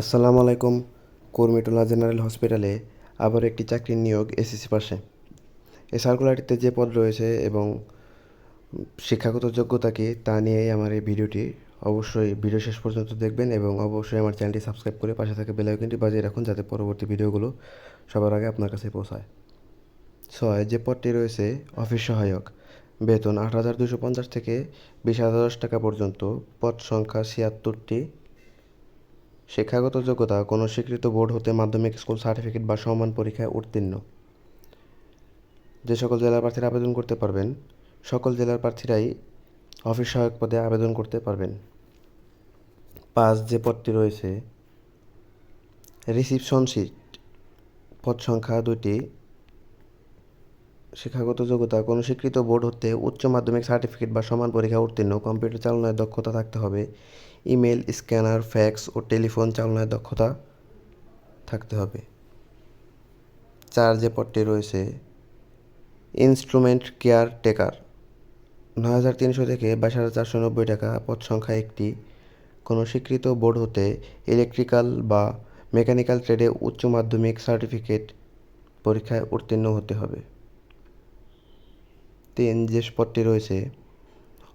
আসসালামু আলাইকুম, কর্মীটোলা জেনারেল হসপিটালে আবার একটি চাকরির নিয়োগ এসএসসি পাশে। এই সার্কুলারটিতে যে পদ রয়েছে এবং শিক্ষাগত যোগ্যতা কী তা নিয়েই আমার এই ভিডিওটি অবশ্যই ভিডিও শেষ পর্যন্ত দেখবেন এবং অবশ্যই আমার চ্যানেলটি সাবস্ক্রাইব করে পাশে থাকা বেল আইকনটি বাজিয়ে রাখুন যাতে পরবর্তী ভিডিওগুলো সবার আগে আপনার কাছে পৌঁছায়। ছয়, যে পদটি রয়েছে অফিস সহায়ক, বেতন আট হাজার দুশো পঞ্চাশ থেকে বিশ হাজার টাকা পর্যন্ত, পদ সংখ্যা ছিয়াত্তরটি। শিক্ষাগত যোগ্যতা কোনো স্বীকৃত বোর্ড হতে মাধ্যমিক স্কুল সার্টিফিকেট বা সমান পরীক্ষায় উত্তীর্ণ। যে সকল জেলার প্রার্থীরা আবেদন করতে পারবেন, সকল জেলার প্রার্থীরাই অফিস সহায়ক পদে আবেদন করতে পারবেন। পাঁচ যে পদটি রয়েছে, রিসিপশন সিট পদ সংখ্যা দুটি শিক্ষাগত যোগ্যতা কোনো স্বীকৃত বোর্ড হতে উচ্চ মাধ্যমিক সার্টিফিকেট বা সমান পরীক্ষা উত্তীর্ণ, কম্পিউটার চালনায় দক্ষতা থাকতে হবে, ইমেল, স্ক্যানার, ফ্যাক্স ও টেলিফোন চালনায় দক্ষতা থাকতে হবে। চার যে পদটি রয়েছে, ইনস্ট্রুমেন্ট কেয়ার টেকার নয় হাজার তিনশো থেকে বাইশ হাজার চারশো নব্বই টাকা পদ সংখ্যা একটি। কোনো স্বীকৃত বোর্ড হতে ইলেকট্রিক্যাল বা মেকানিক্যাল ট্রেডে উচ্চ মাধ্যমিক সার্টিফিকেট পরীক্ষায় উত্তীর্ণ হতে হবে। তিন যে পদটি রয়েছে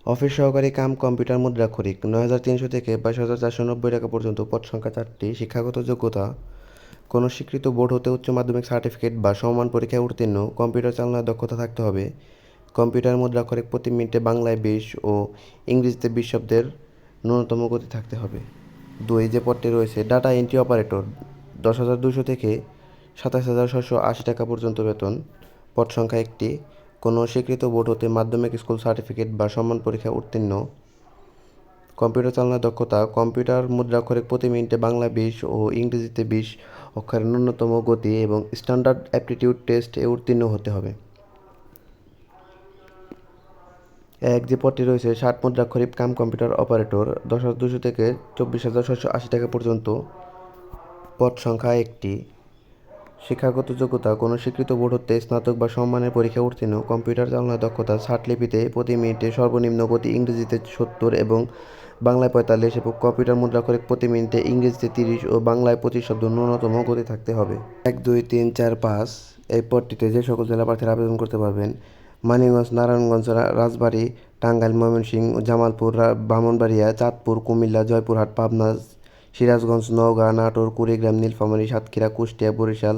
অফিস সহকারী কাম কম্পিউটার মুদ্রাক্ষরিক নয় হাজার তিনশো থেকে বাইশ হাজার চারশো নব্বই টাকা পর্যন্ত, পদ সংখ্যা চারটি, শিক্ষাগত যোগ্যতা, কোনো স্বীকৃত বোর্ড হতে উচ্চ মাধ্যমিক সার্টিফিকেট বা সমান পরীক্ষায় উত্তীর্ণ কম্পিউটার চালনার দক্ষতা থাকতে হবে কম্পিউটার মুদ্রাক্ষরিক প্রতি মিনিটে বাংলায় বিশ ও ইংরেজিতে বিশ শব্দের ন্যূনতম গতি থাকতে হবে। দুই, যে পদটি রয়েছে ডাটা এন্ট্রি অপারেটর দশ হাজার দুশো থেকে সাতাশ হাজার ছশো আশি টাকা পর্যন্ত বেতন, পদ সংখ্যা একটি কোনো স্বীকৃত বোর্ড হতে মাধ্যমিক স্কুল সার্টিফিকেট বা সমান পরীক্ষায় উত্তীর্ণ। কম্পিউটার চালনার দক্ষতা, কম্পিউটার মুদ্রাক্ষরিক প্রতি মিনিটে বাংলা বিশ ও ইংরেজিতে বিশ অক্ষরের ন্যূনতম গতি এবং স্ট্যান্ডার্ড অ্যাপটিটিউড টেস্ট এ উত্তীর্ণ হতে হবে। এক যে পদটি রয়েছে, ষাট মুদ্রাক্ষরিক কাম কম্পিউটার অপারেটর, দশ হাজার দুশো থেকে চব্বিশ হাজার ছশো আশি টাকা পর্যন্ত পদ সংখ্যা একটি। শিক্ষাগত যোগ্যতা, কোনো স্বীকৃত বোর্ড হতে স্নাতক বা সম্মানের পরীক্ষা উত্তীর্ণ, কম্পিউটার চালনার দক্ষতা লিপিতে প্রতি মিনিটে সর্বনিম্ন গতি ইংরেজিতে সত্তর এবং বাংলায় পঁয়তাল্লিশ এবং কম্পিউটার মুদ্রাক্ষরিক প্রতি মিনিটে ইংরেজিতে তিরিশ ও বাংলায় পঁচিশ শব্দ ন্যূনতম গতি থাকতে হবে। এক, দুই, তিন, চার, পাঁচ, এই পদটিতে যে সকল জেলা প্রার্থীরা আবেদন করতে পারবেন, মানিকগঞ্জ, নারায়ণগঞ্জ রাজবাড়ী, টাঙ্গাইল, ময়মনসিংহ, জামালপুর ব্রাহ্মণবাড়িয়া চাঁদপুর, কুমিল্লা, জয়পুরহাট, পাবনা সিরাজগঞ্জ, নওগাঁ, নাটোর, কুড়িগ্রাম, নীলফামারী, সাতক্ষীরা, কুষ্টিয়া, বরিশাল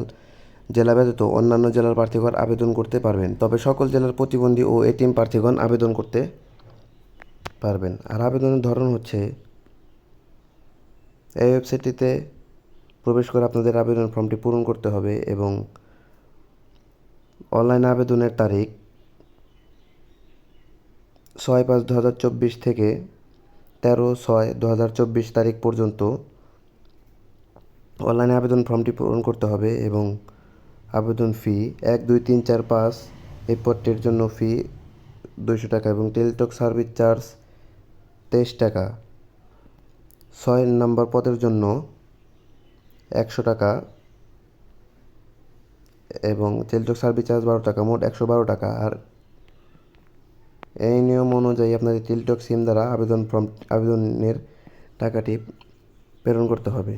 জেলা ব্যতীত অন্যান্য জেলার প্রার্থীগণ আবেদন করতে পারবেন। তবে সকল জেলার প্রতিবন্ধী ও এটিএম প্রার্থীগণ আবেদন করতে পারবেন। আর আবেদনের ধরন হচ্ছে, এই ওয়েবসাইটটিতে প্রবেশ করে আপনাদের আবেদন ফর্মটি পূরণ করতে হবে এবং অনলাইন আবেদনের তারিখ ছয় পাঁচ দু হাজার চব্বিশ থেকে তেরো ছয় দু হাজার চব্বিশ তারিখ পর্যন্ত অনলাইনে আবেদন ফর্মটি পূরণ করতে হবে এবং আবেদন ফি এক, দুই, তিন, চার, পাঁচ এই পদটির জন্য ফি দুইশো টাকা এবং টেলিটক সার্ভিস চার্জ তেইশ টাকা। ছয় নম্বর পদের জন্য একশো টাকা এবং টেলিটক সার্ভিস চার্জ বারো টাকা, মোট একশো বারো টাকা। আর এই নিয়ম অনুযায়ী আপনাদের টিলটক সিম দ্বারা আবেদন ফর্ম আবেদনের টাকাটি প্রেরণ করতে হবে।